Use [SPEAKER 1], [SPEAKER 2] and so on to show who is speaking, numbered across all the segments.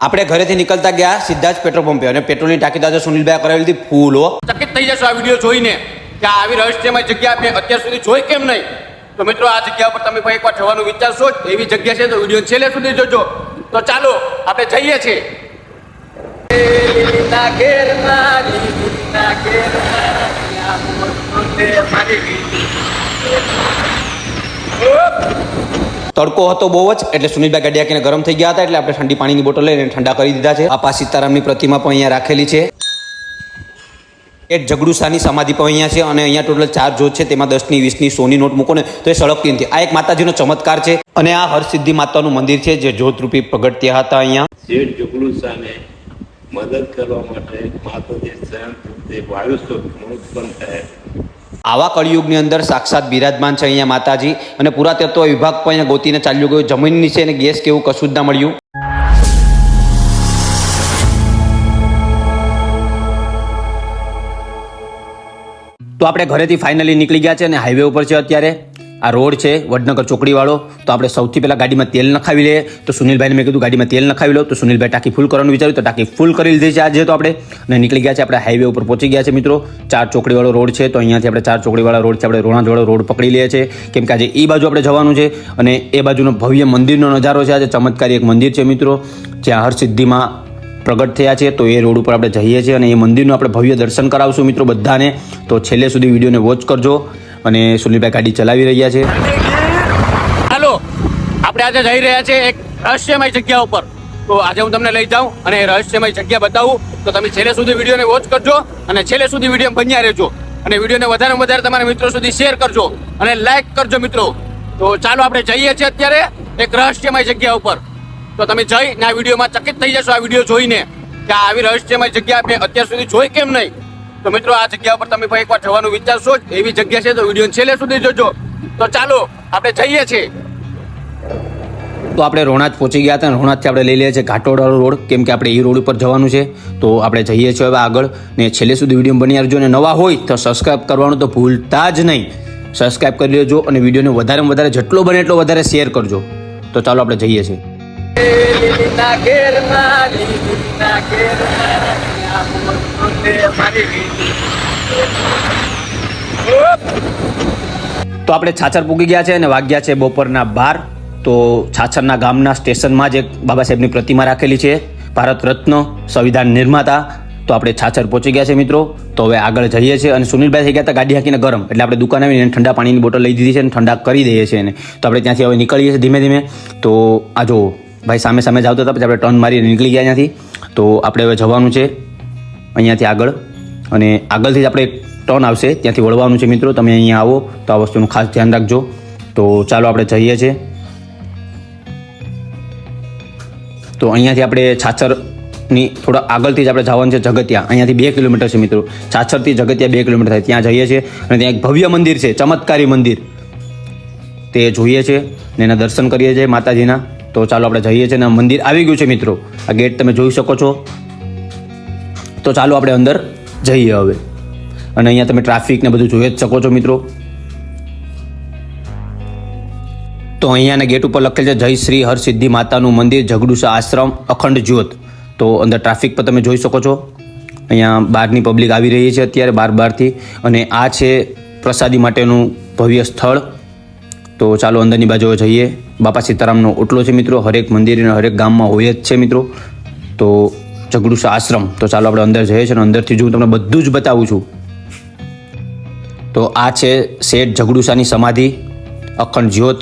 [SPEAKER 1] આપણે ઘરેથી નીકળતા ગયા સીધા જ પેટ્રોલ પંપે. અને પેટ્રોલની ટાંકી દાદા સુનિલભાઈ કરાવી હતી ફૂલ હો.
[SPEAKER 2] ચકિત થઈ જશો આ વીડિયો જોઈને કે આવી રહસ્યમય જગ્યા આપણે અત્યાર સુધી જોઈ કેમ નહીં? તો મિત્રો આ જગ્યા પર તમે પણ એકવાર જવાનું વિચારશો એવી જગ્યા છે તો વીડિયો છેલ્લે સુધી જોજો. તો ચાલો આપણે જઈએ છીએ મારી.
[SPEAKER 1] તડકો હતો બહુ જ, એટલે સુનિલભાઈ ગાડી આખીને ગરમ થઈ ગયા હતા, એટલે આપણે ઠંડી પાણીની બોટલ લઈને ઠંડા કરી દીધા છે. આપા સીતારામની પ્રતિમા પણ અહીંયા રાખેલી છે. એ જગડુસાની સમાધિ પણ અહીંયા છે અને અહીંયા ટોટલ ચાર જોત છે, તેમાં દસની, વીસની, સોની નોટ મૂકો ને તો એ સળગતી નથી. આ એક માતાજીનો ચમત્કાર છે અને આ હરસિદ્ધિ માતાનું મંદિર છે, જે જોતરૂપી પ્રગટ્યા હતા અહીંયા.
[SPEAKER 3] શેઠ જુગલુસાને મદદ કરવા માટે માતાજી સ્વયં તે વાયુ સ્વરૂપમાં ઉત્પન્ન થયા
[SPEAKER 1] આવા કળિયુગની અંદર સાક્ષાત બિરાજમાન છે અહીંયા માતાજી. અને પુરાતત્વ વિભાગ પણ અહીંયા ગોતીને ચાલ્યું ગયું. જમીન નીચે અને ગેસ કેવું કશું જ ના મળ્યું. તો આપણે ઘરેથી ફાઇનલી નીકળી ગયા છે અને હાઈવે ઉપર છે અત્યારે. આ રોડ છે, વડનગર ચોકડીવાળો. તો આપણે સૌથી પહેલાં ગાડીમાં તેલ નખાવી લઈએ. તો સુનિલભાઈને મેં કીધું ગાડીમાં તેલ નખાવી લો. તો સુનિલભાઈ ટાંકી ફૂલ કરવાનું વિચાર્યું. તો ટાંકી ફૂલ કરી લીધી છે આજે તો આપણે. અને નીકળી ગયા છે આપણે હાઈવે ઉપર પહોંચી ગયા છે મિત્રો. ચાર ચોકડીવાળો રોડ છે. તો અહીંયાથી આપણે ચાર ચોકડીવાળા રોડ છે. આપણે રોણાજવાળો રોડ પકડી લઈએ છીએ. કેમ કે આજે એ બાજુ આપણે જવાનું છે. અને એ બાજુનો ભવ્ય મંદિરનો નજારો છે. આજે ચમત્કારી એક મંદિર છે મિત્રો. જ્યાં હરસિદ્ધિમાં પ્રગટ થયા છે. તો એ રોડ ઉપર આપણે જઈએ છીએ અને એ મંદિરનું આપણે ભવ્ય દર્શન કરાવશું મિત્રો બધાને. તો છેલ્લે સુધી વિડીયોને વોચ કરજો. અને સુનિલભાઈ ગાડી ચલાવી રહ્યા છે.
[SPEAKER 2] હાલો. આપણે આજે જઈ રહ્યા છીએ એક રહસ્યમય જગ્યા ઉપર. તો આજે હું તમને લઈ જાઉં અને રહસ્યમય જગ્યા બતાવું. તો તમે છેલ્લે સુધી વિડીયોને વોચ કરજો અને છેલ્લે સુધી વીડિયો બન્યા રહેજો. અને વિડીયોને વધારે વધારે તમારા મિત્રો સુધી શેર કરજો અને લાઈક કરજો મિત્રો. તો ચાલો આપણે જઈએ છીએ અત્યારે એક રહસ્યમય જગ્યા ઉપર. તો તમે જઈ ને આ વિડીયોમાં ચકિત થઈ જશો આ વીડિયો જોઈને કે આવી રહસ્યમય જગ્યા આપણે અત્યાર સુધી જોઈ કેમ નહીં? તો મિત્રો આ જગ્યા ઉપર તમે પણ એકવાર જવાનું વિચારશો જ. એવી જગ્યા છે તો વીડિયો છેલ્લે સુધી જોજો. તો ચાલો આપણે જઈએ છીએ.
[SPEAKER 1] તો આપણે રોણાજ પહોંચી ગયા હતા. રોણાજથી આપણે લઈ લઈએ છીએ ઘાટોડવાળો રોડ. કેમ કે આપણે એ રોડ ઉપર જવાનું છે. તો આપણે જઈએ છીએ હવે આગળ. ને છેલ્લે સુધી વીડિયો બની આવજો. અને નવા હોય તો સબસ્ક્રાઈબ કરવાનું તો ભૂલતા જ નહીં. સબસ્ક્રાઈબ કરી લેજો અને વિડીયોને વધારેમાં વધારે જેટલો બને એટલો વધારે શેર કરજો. તો ચાલો આપણે જઈએ છીએ. તો આપણે છાછર પૂગી ગયા છે અને વાગ્યા છે બપોરના બાર. તો છાછરના ગામના સ્ટેશનમાં જ એક બાબા સાહેબની પ્રતિમા રાખેલી છે. ભારત રત્ન સંવિધાન નિર્માતા. તો આપણે છાછર પહોંચી ગયા છે મિત્રો. તો હવે આગળ જઈએ છીએ અને સુનિલભાઈ થઈ ગયા હતા ગાડી હાકીને ગરમ. એટલે આપણે દુકાન આવીને ઠંડા પાણીની બોટલ લઈ દીધી છે અને ઠંડા કરી દઈએ છીએ એને. તો આપણે ત્યાંથી હવે નીકળીએ છીએ ધીમે ધીમે. તો આ જો ભાઈ સામે સામે જ આવતા હતા, પછી આપણે ટર્ન મારીને નીકળી ગયા ત્યાંથી. તો આપણે હવે જવાનું છે. અહીંયાથી આગળ. અને આગળથી જ આપણે એક ટર્ન આવશે. ત્યાંથી વળવાનું છે મિત્રો. તમે અહીંયા આવો તો આ વસ્તુનું ખાસ ધ્યાન રાખજો. તો ચાલો આપણે જઈએ છીએ તો અહીંયાથી આપણે છાછરની થોડા આગળથી જ આપણે જવાનું છે જગતિયા. અહીંયાથી બે કિલોમીટર છે મિત્રો. છાછરથી જગતિયા બે કિલોમીટર થાય. ત્યાં જઈએ છીએ. અને ત્યાં એક ભવ્ય મંદિર છે. ચમત્કારી મંદિર. તે જોઈએ છે ને એના દર્શન કરીએ છીએ માતાજીના. તો ચાલો આપણે જઈએ છીએ ને મંદિર આવી ગયું છે મિત્રો. આ ગેટ તમે જોઈ શકો છો. તો ચાલો આપણે અંદર જઈએ હવે. અને અહીંયા તમે ટ્રાફિક ને બધું જોઈ જ શકો છો મિત્રો. તો અહીંયાના ગેટ ઉપર લખેલ છે, જય શ્રી હરસિદ્ધિ માતાનું મંદિર જગડુસા આશ્રમ, અખંડ જ્યોત. તો અંદર ટ્રાફિક પર તમે જોઈ શકો છો. અહીંયા બહારની પબ્લિક આવી રહી છે અત્યારે બાર બારથી. અને આ છે પ્રસાદી માટેનું ભવ્ય સ્થળ. તો ચાલો અંદરની બાજુ જઈએ. બાપા સીતારામનો ઓટલો છે મિત્રો. હરેક મંદિર અને હરેક ગામમાં હોય જ છે મિત્રો. તો જગડુસા આશ્રમ. તો ચાલો આપણે અંદર જઈએ છીએ અને અંદરથી જો હું તમને બધું જ બતાવું છું, તો આ છે શેઠ જગડુસાની સમાધિ, અખંડ જ્યોત.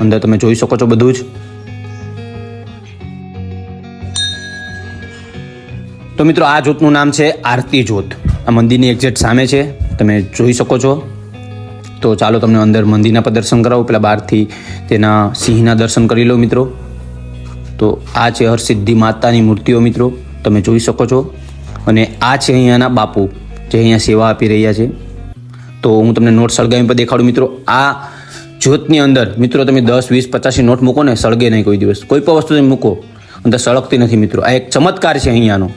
[SPEAKER 1] અંદર તમે જોઈ શકો છો બધું જ. તો મિત્રો, આ જ્યોતનું નામ છે આરતી જ્યોત. આ મંદિરની એક્ઝેક્ટ સામે છે. તમે જોઈ શકો છો. તો ચાલો તમને અંદર મંદિરના પર દર્શન કરાવું. પેલા બહારથી તેના સિંહના દર્શન કરી લો મિત્રો. તો આ છે હરસિદ્ધિ માતાની મૂર્તિઓ મિત્રો. તમે જોઈ શકો છો. અને આ છે અહીંયાના બાપુ, જે અહીંયા સેવા આપી રહ્યા છે. તો હું તમને નોટ સળગાવી પર દેખાડું મિત્રો. આ જ્યોતની અંદર, મિત્રો તમે દસ, વીસ, પચાસની નોટ મૂકો ને સળગે નહીં કોઈ દિવસ. કોઈ પણ વસ્તુ તમે મૂકો અંદર સળગતી નથી મિત્રો. આ એક ચમત્કાર છે અહીંયાનો.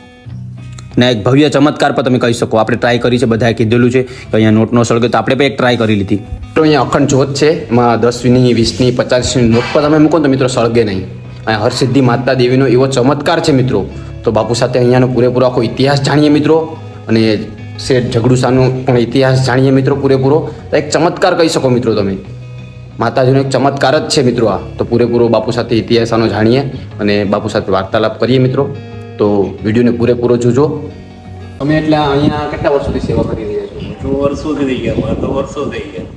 [SPEAKER 1] ને એક ભવ્ય ચમત્કાર પર તમે કહી શકો. આપણે ટ્રાય કરી છે, બધાએ કીધેલું છે કે અહીંયા નોટ નો સળગે, તો આપણે પણ એક ટ્રાય કરી લીધી. તો અહીંયા અખંડ જ્યોત છે, એમાં દસની વીસની, પચાસની નોટ પર તમે મૂકો તો મિત્રો સળગે નહીં. અહીંયા હરસિદ્ધિ માતા દેવીનો એવો ચમત્કાર છે મિત્રો. તો બાપુ સાથે અહીંયાનો પૂરેપૂરો આખો ઇતિહાસ જાણીએ મિત્રો. અને શેઠ ઝઘડુસાનો પણ ઇતિહાસ જાણીએ મિત્રો પૂરેપૂરો. તો એક ચમત્કાર કહી શકો મિત્રો તમે. માતાજીનો એક ચમત્કાર જ છે મિત્રો આ. તો પૂરેપૂરો બાપુ સાથે ઇતિહાસનો જાણીએ અને બાપુ સાથે વાર્તાલાપ કરીએ મિત્રો. તો વિડીયોને પૂરેપૂરો જોજો. તમે એટલે અહીંયા કેટલા વર્ષોથી સેવા કરી રહ્યા છો?
[SPEAKER 3] તો વર્ષો થઈ ગયા મારે તો વર્ષો થઈ ગયા.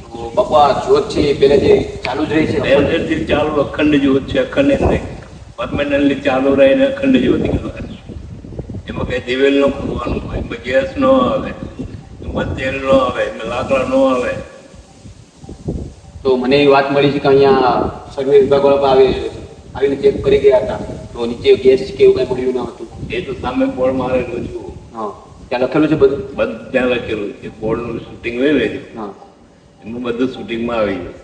[SPEAKER 1] તો બાપા જ્યોત છે એ જે ચાલુ જ રહી છે?
[SPEAKER 3] ચાલુ અખંડ જ્યોત છે અખંડ એમ નહીં. પરમેનન્ટલી ચાલુ રહીને અખંડ જ્યોતિ કહેવાય એમાં કઈ દિવેલ નો ખોવાનું હોય એમાં ગેસ નો આવે એમાં તેલ નો આવે એમાં લાકડા નો આવે.
[SPEAKER 1] તો મને એવી વાત મળી છે કે અહીંયા સર્વે વિભાગ વાળા આવી આવીને ચેક કરી ગયા હતા. તો નીચે ગેસ કે એવું કઈ મળ્યું ન હતું?
[SPEAKER 3] એ તો સામે બોર્ડ મારેલું છું
[SPEAKER 1] હા. ત્યાં લખેલું છે બધું?
[SPEAKER 3] બધું ત્યાં લખેલું છે. બોર્ડનું શૂટિંગ હોય ને
[SPEAKER 1] હા.
[SPEAKER 3] એનું બધું શૂટિંગમાં આવી ગયું.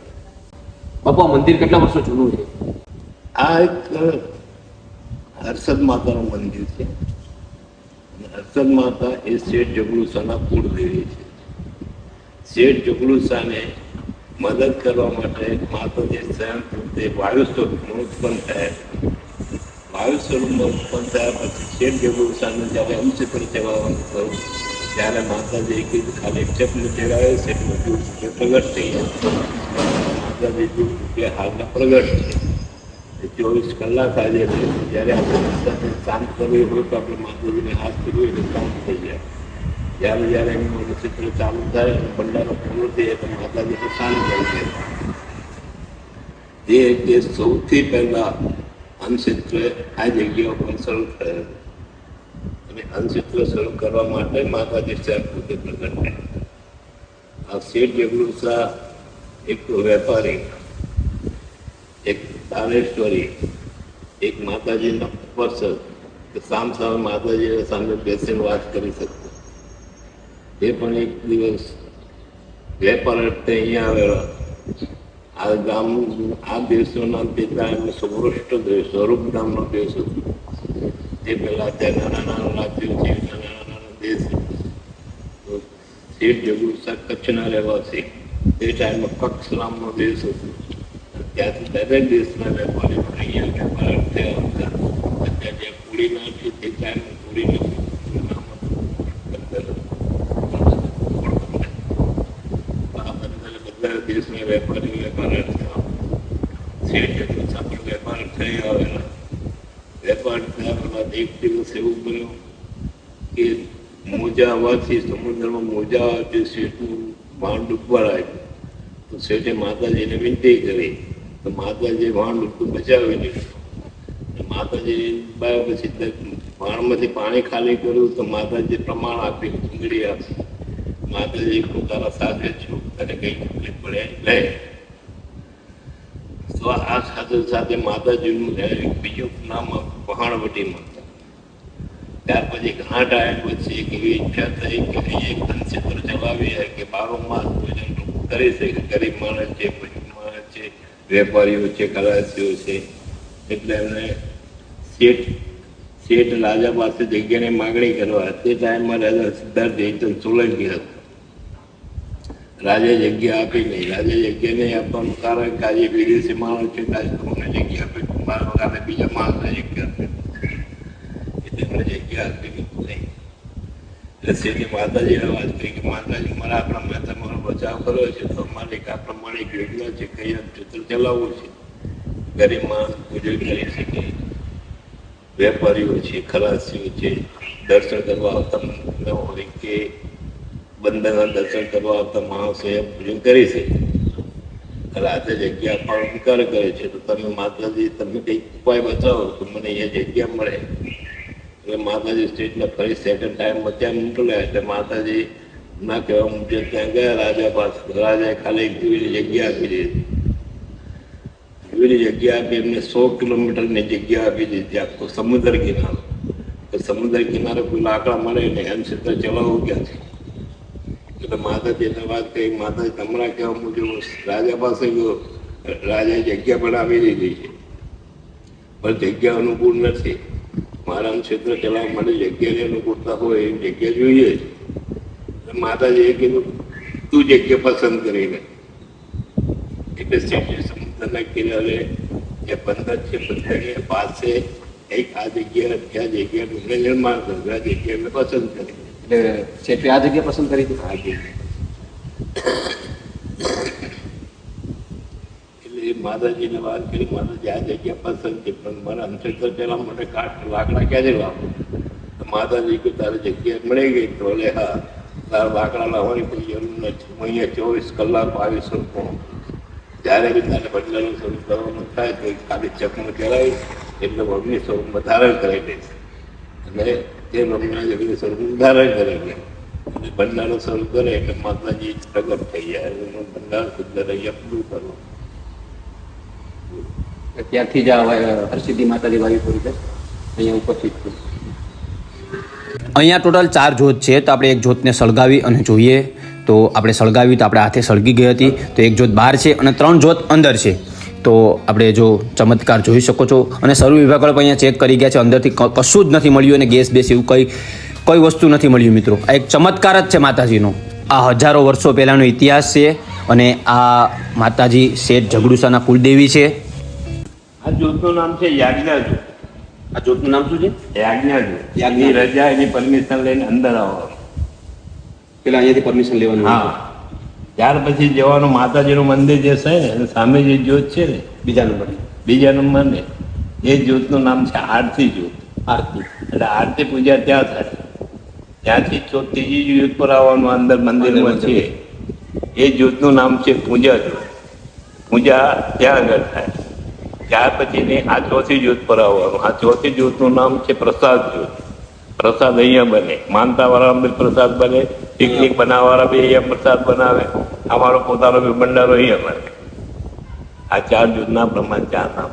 [SPEAKER 1] બાપા મંદિર કેટલા વર્ષો જૂનું છે?
[SPEAKER 3] આ એક હર્ષદ માતાનું મંદિર છે. હર્ષદ માતા એ શેઠ જગલુસાના કુળદેવી છે. શેઠ જગલુસાને મદદ કરવા માટે માતાજી સ્વયં તે વાયુ સ્વરૂપમાં ઉત્પન્ન થયા. વાયુ સ્વરૂપમાં ઉત્પન્ન થયા પછી શેઠ જગલુસાને જ્યારે અંશચક્ર ચલાવવાનું થયું, ત્યારે માતાજીએ કીધું ખાલી ચક્ર ચડાવે છે પ્રગટ થઈ ગયા માતાજી રૂપે હાલના પ્રગટ છે. ચોવીસ કલાક આજે છે. જ્યારે આપણે બધાને શાંત કરવી હોય તો આપણે માતાજીને હાથ કરવી એટલે શાંત થઈ જાય. જ્યારે જ્યારે એમનું નક્ષત્ર ચાલુ થાય અને ભંડારો પૂરો થઈ તો માતાજીને શાંત કરી દે એ તે સૌથી પહેલા અંશિત્ર આ જગ્યા ઉપર શરૂ થયેલ અને અંશિત્ર શરૂ કરવા માટે માતાજી સાહેબ પોતે પ્રગટ થયા. આ શેઠ જગલુ શાહ એક વેપારી, એક તારેશ્વરી એક માતાજીનો સ્પર્શ કે સામ સામે માતાજીના સામે બેસીને વાત કરી શકતો એ પણ એક દિવસ વેપાર અર્થે અહીંયા આવેલો આ ગામ, આ દિવસોના પિતા એમને સૌરાષ્ટ્ર દેશ સ્વરૂપ નામનો દેશ હતો. તે પહેલાં ત્યાં નાના નાના રાજ્યો છે નાના નાના દેશ શેઠ જગુસા કચ્છના રહેવાસી. તે ટાઈમમાં કચ્છ નામનો દેશ હતો. ત્યાંથી દરેક દેશના વેપારીઓ અહીંયા વેપાર થયા હતા. અત્યારે જે પુરીના છે તે બંદરે બધા દેશના વેપારી વેપાર અર્થે આવતા શેઠ જગુ શાહ પણ વેપાર થઈ આવેલા. વેપાર થયા બાદ એક દિવસ એવું બન્યું કે મોજા આવવાથી સમુદ્રમાં મોજા આવવાથી શેઠનું વાણ ડૂબવા લાગ્યું તો શેઠે માતાજીને વિનંતી કરી. તો માતાજી વાણ બધું બચાવી લીધું માતાજી બાય પછી વાણમાંથી પાણી ખાલી કર્યું તો માતાજી પ્રમાણ આપી ચૂંદડી આપી. માતાજી પોતાના સાથે છું. અને કઈ તકલીફ પડે? નહીં તો આ સાથે સાથે માતાજીનું બીજું નામ પહાણવટી માતા ત્યાર પછી ઘાટ આવ્યા પછી એક એવી ઈચ્છા થઈ કે એક ધનક્ષેત્ર ચલાવીએ કે બારો માસ ભોજન કરી શકે ગરીબ માણસ છે ગરીબ માણસ છે વેપારીઓ છે ખલાસીઓ છે. એટલે એમને શેઠ શેઠ રાજા પાસે જગ્યાની માગણી કરવા તે ટાઈમમાં રાજા સિદ્ધાર્થ જયચંદ સોલંકી હતો. રાજા જગ્યા આપી નહીં. રાજા જગ્યા નહીં આપવાનું કારણ કે આજે વિદેશી માણસ છે તમને જગ્યા આપી. મારા કારણે બીજા માણસને જગ્યા એટલે એમને જગ્યા આપી નહીં. એટલે શેઠે માતાજીને વાત કરી કે માતાજી, મારા આપણા તમારો બચાવ કર્યો છે, તો માલિક આ પ્રમાણે યોજના છે કઈ ક્ષેત્ર ચલાવવું છે. ગરીબ માણસ પૂજન કરી શકે. વેપારીઓ છે, ખલાસીઓ છે, દર્શન કરવા આવતા હોય કે બંદરના દર્શન કરવા આવતા માણસો એ પૂજન કરી શકે. રાતે જગ્યા પણ ઇનકાર કરે છે, તો તમે માતાજી, તમે કંઈક ઉપાય બતાવો તો મને અહીંયા જગ્યા મળે. એટલે માતાજી સ્ટેટને ફરી સેકન્ડ ટાઈમ ત્યાં મોકલ્યા, એટલે માતાજી ના કહેવા મુજબ ત્યાં ગયા રાજા પાસે, રાજાએ ખાલી એક દીવની જગ્યા આપી દીધી. દીવની જગ્યા આપી એમને સો કિલોમીટરની જગ્યા આપી દીધી, આખો સમુદ્ર કિનારો. સમુદ્ર કિનારે કોઈ લાકડા મળે ને એમ ક્ષેત્ર ચલાવવું ક્યાંથી? એટલે માતાજીને વાત કરી, માતાજી, તમારા કહેવા મુજબ રાજા પાસે ગયો, રાજાએ જગ્યા પણ આપી દીધી છે. પણ જગ્યા અનુકૂળ નથી. મારા ક્ષેત્ર ચલાવવા માટે જગ્યાની અનુકૂળતા હોય એવી જગ્યા જોઈએ માતાજીએ કીધું તું જગ્યા પસંદ કરીને. એટલે શેઠે સમુદ્રના કિનારે જે પંદર છે પંદર પાસે એક આ જગ્યા ત્યાં જગ્યા એમને નિર્માણ કર્યું આ જગ્યા મેં પસંદ કરી
[SPEAKER 2] એટલે શેઠે આ જગ્યા પસંદ કરી હતી
[SPEAKER 3] આ જગ્યા એટલે માતાજીને વાત કરી માતાજી આ જગ્યા પસંદ છે પણ મારા અંતર પેલા માટે કાઠ લાકડા ક્યાંથી વાપરું? માતાજી કે તારી જગ્યા મળી ગઈ. તો લે હા. લાકડા લાવવાની કોઈ જરૂર નથી અહીંયા ચોવીસ કલાક બાવીસ રૂપિયા જ્યારે બી તારે બદલાનું શરૂ કરવાનું થાય તો ખાલી ચકમું ચલાવી એટલે ભગની સ્વરૂપમાં ધારણ કરી છે અને તે ભગવાન અગ્નિ સ્વરૂપનું ધારણ કરી છે અને બંધારણ શરૂ કરે એટલે માતાજી પ્રગટ થઈ જાય. એનું બંધારણ સુંદર અહીંયા પૂરું કરવું
[SPEAKER 2] ત્યાંથી જ હરસિદ્ધિ માતાજી વાવી પૂરી છે? અહીંયા ઉપસ્થિત છું.
[SPEAKER 1] અહીંયા ટોટલ ચાર જોત છે, તો આપણે એક જોતને સળગાવી અને જોઈએ. તો આપણે સળગાવી, તો આપણે હાથે સળગી ગઈ હતી. તો એક જોત બહાર છે અને ત્રણ જોત અંદર છે. તો આપણે જો ચમત્કાર જોઈ શકો છો. અને સર્વ વિભાગ પણ અહીંયા ચેક કરી ગયા છે. અંદરથી કશું જ નથી મળ્યું અને ગેસ બેસ એવું કંઈ, કોઈ વસ્તુ નથી મળ્યું, મિત્રો. આ એક ચમત્કાર જ છે માતાજીનો. આ હજારો વર્ષો પહેલાંનો ઇતિહાસ છે અને આ માતાજી શેઠ ઝઘડુસાના કુલદેવી છે.
[SPEAKER 3] આ જ્યોતનું નામ છે યાજ્ઞાજુ
[SPEAKER 1] આ જોતનું નામ શું છે?
[SPEAKER 3] યાજ્ઞાજુ.
[SPEAKER 1] યાજ્ઞાજુ.
[SPEAKER 3] એની રજા એની પરમિશન લઈને અંદર આવવાનું
[SPEAKER 1] પેલા અહીંયાથી પરમિશન લેવાનું
[SPEAKER 3] હા. ત્યાર પછી જવાનું માતાજીનું મંદિર જે છે ને અને સામે જે જ્યોત છે ને
[SPEAKER 1] બીજા નંબર.
[SPEAKER 3] બીજા નંબર ને એ જ્યોતનું નામ છે આરતી જ્યોત.
[SPEAKER 1] આરતી.
[SPEAKER 3] એટલે આરતી પૂજા ત્યાં થાય. ત્યાંથી ચોથ ત્રીજી જ્યોત પર આવવાનું અંદર મંદિરમાં છે. એ જ્યોતનું નામ છે પૂજા જ્યોત. પૂજા ત્યાં આગળ થાય. ત્યાર પછીની આ ચોથી જૂથ પર આવવાનું. આ ચોથી જૂથનું નામ છે પ્રસાદ જૂથ. પ્રસાદ અહીંયા બને. માનતા વાળા બી પ્રસાદ બને. પિકનિક બનાવવાળા બી અહીંયા પ્રસાદ બનાવે. અમારો પોતાનો બી ભંડારો અહીંયા બને. આ ચાર જૂથના પ્રમાણ ચાર નામ.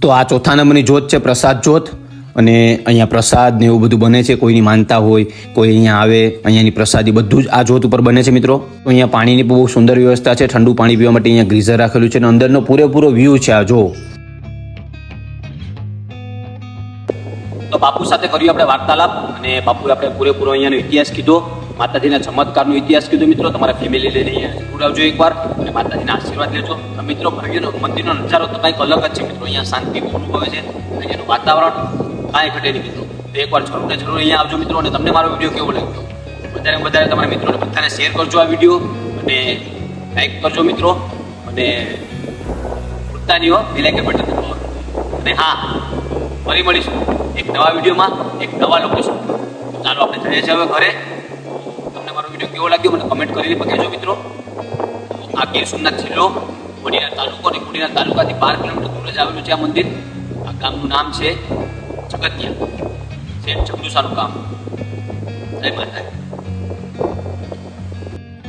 [SPEAKER 1] તો આ ચોથા નંબરની જોત છે પ્રસાદ જોત અને અહીંયા પ્રસાદ ને એવું બધું બને છે, કોઈની માનતા હોય, કોઈ અહીંયા આવે, અહીંયાની પ્રસાદી બધું જ આ જોત ઉપર બને છે મિત્રો. અહીંયા પાણીની બહુ સુંદર વ્યવસ્થા છે, ઠંડુ પાણી પીવા માટે અહીંયા ગ્રીઝર રાખેલું છે અને અંદરનો પૂરેપૂરો વ્યૂ છે આ જો તો બાપુ સાથે કર્યું આપણે વાર્તાલાપ અને બાપુએ આપણે પૂરેપૂરો અહીંયાનો ઇતિહાસ કીધો. માતાજીના ચમત્કારનો ઇતિહાસ કીધો મિત્રો. તમારા ફેમિલી લઈને અહીંયા જરૂર આવજો એકવાર અને માતાજીના આશીર્વાદ લેજો. મિત્રો, ભવ્યનો મંદિરનો નજારો તો કંઈક અલગ જ છે મિત્રો. અહીંયા શાંતિ અનુભવે છે. અહીંયાનું વાતાવરણ કાંઈ ઘટે નહીં મિત્રો. એકવાર જરૂર જરૂર અહીંયા આવજો મિત્રો, અને તમને મારો વીડિયો કેવો લાગ્યો? વધારે વધારે તમારા મિત્રોને બધાને શેર કરજો આ વીડિયો, અને લાઈક કરજો મિત્રો, અને પોતાની બેલાઇકન બટન દબાવો અને હા, ફરી મળીશું એક નવા વિડીયોમાં, એક નવા લોકેશન ચાલો આપણે જઈએ છીએ હવે ઘરે. તમને મારો વીડિયો કેવો લાગ્યો મને કમેન્ટ કરીને પકડજો મિત્રો. આ ગીર સોમનાથ જિલ્લો વડીના તાલુકો અને કુડીના તાલુકાથી બાર કિલોમીટર દૂર જ આવેલું છે આ મંદિર. આ ગામનું નામ છે જગતિયા છે. જગદુસાનું ગામ જય માતાજી.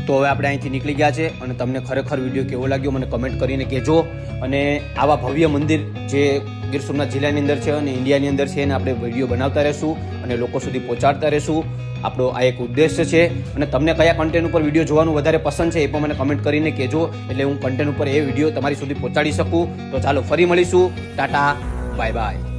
[SPEAKER 1] તો હવે આપણે અહીંથી નીકળી ગયા છે અને તમને ખરેખર વીડિયો કેવો લાગ્યો મને કમેન્ટ કરીને કહેજો. અને આવા ભવ્ય મંદિર જે ગીર સોમનાથ જિલ્લાની અંદર છે અને ઇન્ડિયાની અંદર છે એને આપણે વીડિયો બનાવતા રહેશું અને લોકો સુધી પહોંચાડતા રહેશું. આપણો આ એક ઉદ્દેશ્ય છે. અને તમને કયા કન્ટેન્ટ ઉપર વીડિયો જોવાનું વધારે પસંદ છે એ પણ મને કમેન્ટ કરીને કહેજો. એટલે હું કન્ટેન્ટ ઉપર એ વીડિયો તમારી સુધી પહોંચાડી શકું. તો ચાલો ફરી મળીશું. ટાટા. Bye bye.